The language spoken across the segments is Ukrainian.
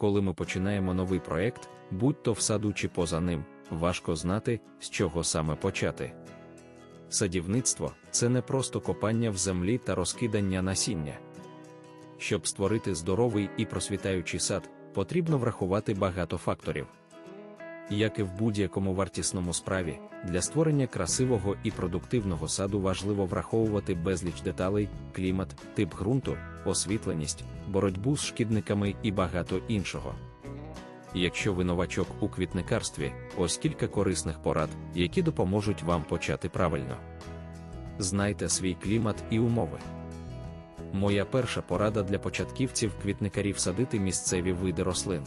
коли ми починаємо новий проект, будь то в саду чи поза ним, важко знати, з чого саме почати. Садівництво це не просто копання в землі та розкидання насіння. Щоб створити здоровий і просвітаючий сад, потрібно врахувати багато факторів. Як і в будь-якому вартісному справі, для створення красивого і продуктивного саду важливо враховувати безліч деталей, клімат, тип ґрунту, освітленість, боротьбу з шкідниками і багато іншого. Якщо ви новачок у квітникарстві, ось кілька корисних порад, які допоможуть вам почати правильно. Знайте свій клімат і умови. Моя перша порада для початківців квітникарів садити місцеві види рослин.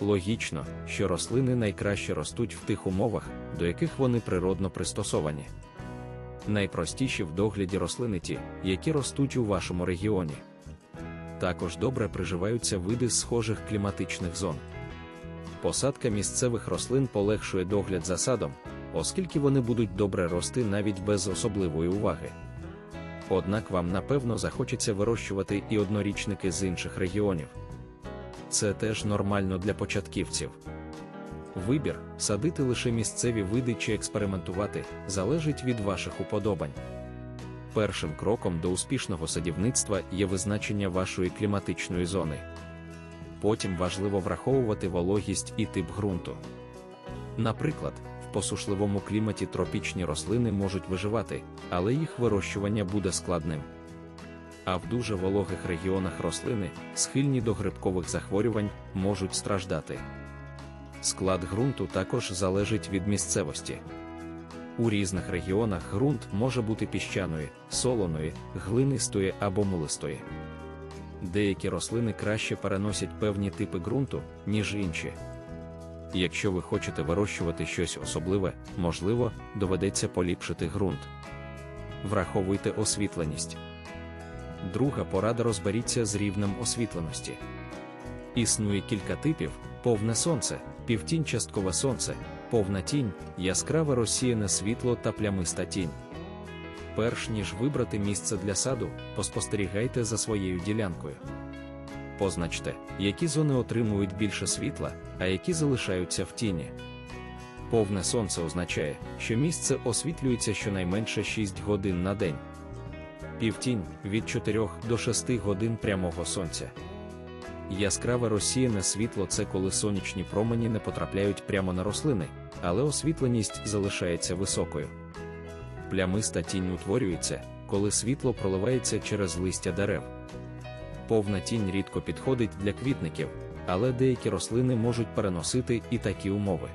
Логічно, що рослини найкраще ростуть в тих умовах, до яких вони природно пристосовані. Найпростіші в догляді рослини ті, які ростуть у вашому регіоні. Також добре приживаються види з схожих кліматичних зон. Посадка місцевих рослин полегшує догляд за садом, оскільки вони будуть добре рости навіть без особливої уваги. Однак вам напевно захочеться вирощувати і однорічники з інших регіонів. Це теж нормально для початківців. Вибір садити лише місцеві види чи експериментувати залежить від ваших уподобань. Першим кроком до успішного садівництва є визначення вашої кліматичної зони. Потім важливо враховувати вологість і тип ґрунту. Наприклад, в посушливому кліматі тропічні рослини можуть виживати, але їх вирощування буде складним. А в дуже вологих регіонах рослини, схильні до грибкових захворювань, можуть страждати. Склад ґрунту також залежить від місцевості. У різних регіонах ґрунт може бути піщаної, солоної, глинистої або мулистої. Деякі рослини краще переносять певні типи ґрунту, ніж інші. Якщо ви хочете вирощувати щось особливе, можливо, доведеться поліпшити ґрунт. Враховуйте освітленість. Друга порада розберіться з рівнем освітленості. Існує кілька типів: повне сонце, півтінь-часткове сонце, повна тінь, яскраве розсіяне світло та плямиста тінь. Перш ніж вибрати місце для саду, поспостерігайте за своєю ділянкою. Позначте, які зони отримують більше світла, а які залишаються в тіні. Повне сонце означає, що місце освітлюється щонайменше 6 годин на день. Півтінь від 4 до 6 годин прямого сонця. Яскраве розсіяне світло це коли сонячні промені не потрапляють прямо на рослини, але освітленість залишається високою. Плямиста тінь утворюється, коли світло проливається через листя дерев. Повна тінь рідко підходить для квітників, але деякі рослини можуть переносити і такі умови.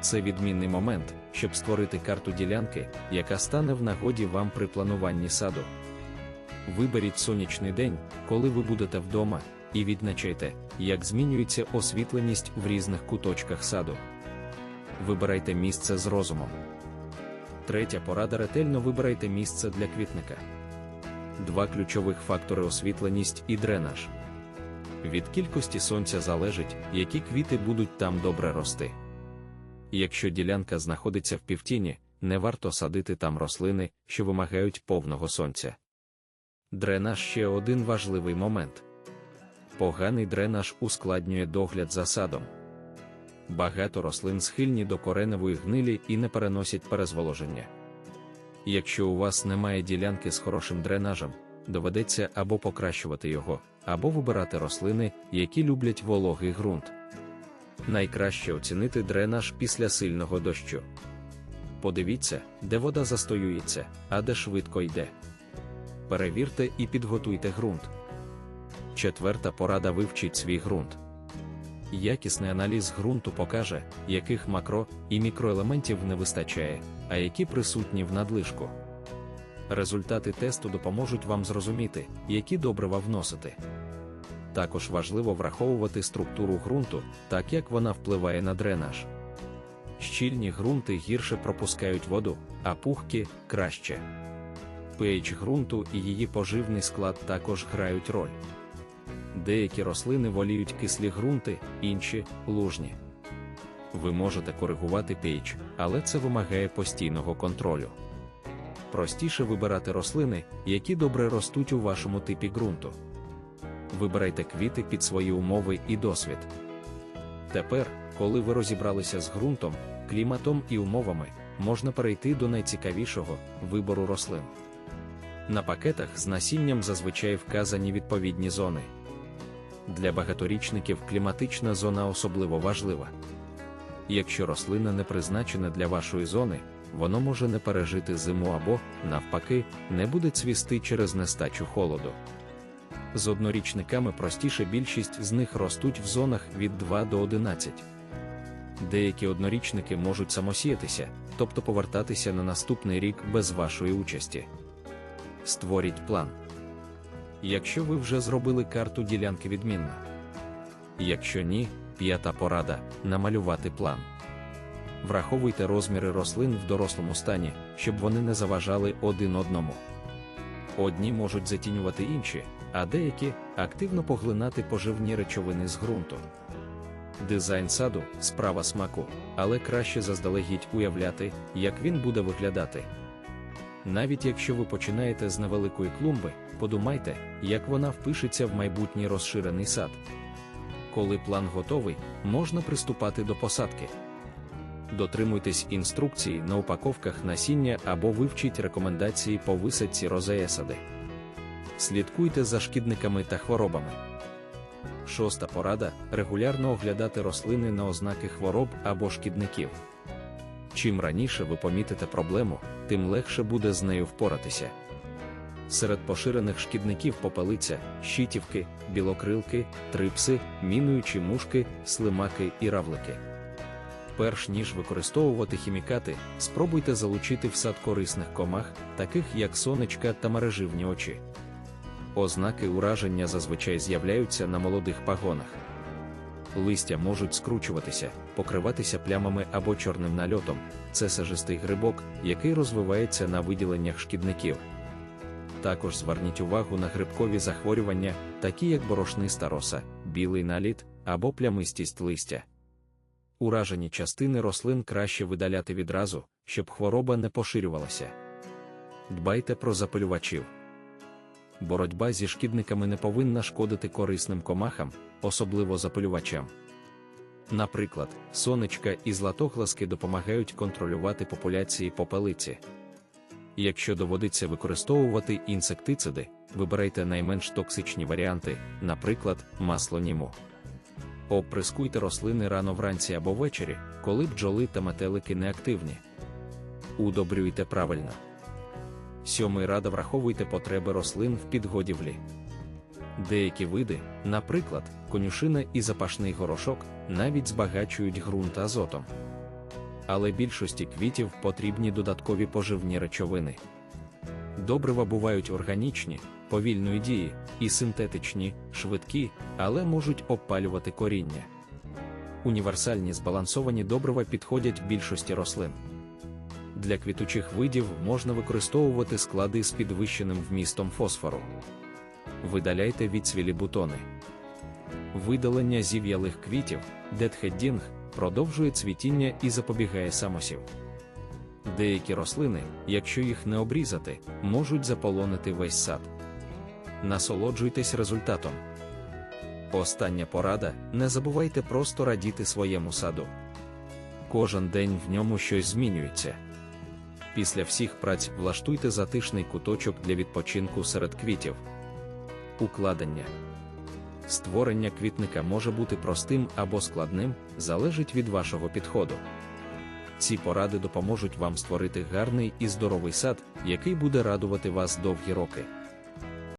Це відмінний момент, щоб створити карту ділянки, яка стане в нагоді вам при плануванні саду. Виберіть сонячний день, коли ви будете вдома, і відзначайте, як змінюється освітленість в різних куточках саду. Вибирайте місце з розумом. Третя порада ретельно вибирайте місце для квітника. Два ключових фактори освітленість і дренаж. Від кількості сонця залежить, які квіти будуть там добре рости. Якщо ділянка знаходиться в півтіні, не варто садити там рослини, що вимагають повного сонця. Дренаж ще один важливий момент. Поганий дренаж ускладнює догляд за садом. Багато рослин схильні до кореневої гнилі і не переносять перезволоження. Якщо у вас немає ділянки з хорошим дренажем, доведеться або покращувати його, або вибирати рослини, які люблять вологий ґрунт. Найкраще оцінити дренаж після сильного дощу. Подивіться, де вода застоюється, а де швидко йде. Перевірте і підготуйте ґрунт. Четверта порада вивчіть свій ґрунт. Якісний аналіз ґрунту покаже, яких макро і мікроелементів не вистачає, а які присутні в надлишку. Результати тесту допоможуть вам зрозуміти, які добрива вносити. Також важливо враховувати структуру ґрунту, так як вона впливає на дренаж. Щільні ґрунти гірше пропускають воду, а пухкі краще. pH ґрунту і її поживний склад також грають роль. Деякі рослини воліють кислі ґрунти, інші лужні. Ви можете коригувати pH, але це вимагає постійного контролю. Простіше вибирати рослини, які добре ростуть у вашому типі ґрунту. Вибирайте квіти під свої умови і досвід. Тепер, коли ви розібралися з ґрунтом, кліматом і умовами, можна перейти до найцікавішого вибору рослин. На пакетах з насінням зазвичай вказані відповідні зони. Для багаторічників кліматична зона особливо важлива. Якщо рослина не призначена для вашої зони, воно може не пережити зиму або, навпаки, не буде цвісти через нестачу холоду. З однорічниками простіше більшість з них ростуть в зонах від 2 до 11. Деякі однорічники можуть самосіятися, тобто повертатися на наступний рік без вашої участі. Створіть план. Якщо ви вже зробили карту ділянки відмінно. Якщо ні, п'ята порада намалювати план. Враховуйте розміри рослин в дорослому стані, щоб вони не заважали один одному. Одні можуть затінювати інші, а деякі активно поглинати поживні речовини з ґрунту. Дизайн саду справа смаку, але краще заздалегідь уявляти, як він буде виглядати. Навіть якщо ви починаєте з невеликої клумби, подумайте, як вона впишеться в майбутній розширений сад. Коли план готовий, можна приступати до посадки. Дотримуйтесь інструкцій на упаковках насіння або вивчіть рекомендації по висадці розеесади. Слідкуйте за шкідниками та хворобами. Шоста порада регулярно оглядати рослини на ознаки хвороб або шкідників. Чим раніше ви помітите проблему, тим легше буде з нею впоратися. Серед поширених шкідників попелиця, щитівки, білокрилки, трипси, мінуючі мушки, слимаки і равлики. Перш ніж використовувати хімікати, спробуйте залучити в сад корисних комах, таких як сонечка та мереживні очі. Ознаки ураження зазвичай з'являються на молодих пагонах. Листя можуть скручуватися, покриватися плямами або чорним нальотом. Це сажистий грибок, який розвивається на виділеннях шкідників. Також зверніть увагу на грибкові захворювання, такі як борошниста роса, білий наліт або плямистість листя. Уражені частини рослин краще видаляти відразу, щоб хвороба не поширювалася. Дбайте про запилювачів. Боротьба зі шкідниками не повинна шкодити корисним комахам, особливо запилювачам. Наприклад, сонечка і златогласки допомагають контролювати популяції попелиці. Якщо доводиться використовувати інсектициди, вибирайте найменш токсичні варіанти, наприклад, масло німу. Оприскуйте рослини рано вранці або ввечері, коли бджоли та метелики неактивні. Удобрюйте правильно. Сьомий рада враховуйте потреби рослин в підгодівлі. Деякі види, наприклад, конюшина і запашний горошок, навіть збагачують ґрунт азотом. Але більшості квітів потрібні додаткові поживні речовини. Добрива бувають органічні, повільної дії, і синтетичні, швидкі, але можуть обпалювати коріння. Універсальні збалансовані добрива підходять більшості рослин. Для квітучих видів можна використовувати склади з підвищеним вмістом фосфору. Видаляйте відцвілі бутони. Видалення зів'ялих квітів, детхеддінг, продовжує цвітіння і запобігає самосів. Деякі рослини, якщо їх не обрізати, можуть заполонити весь сад. Насолоджуйтесь результатом. Остання порада: не забувайте просто радіти своєму саду. Кожен день в ньому щось змінюється. Після всіх праць влаштуйте затишний куточок для відпочинку серед квітів. Укладення створення квітника може бути простим або складним, залежить від вашого підходу. Ці поради допоможуть вам створити гарний і здоровий сад, який буде радувати вас довгі роки.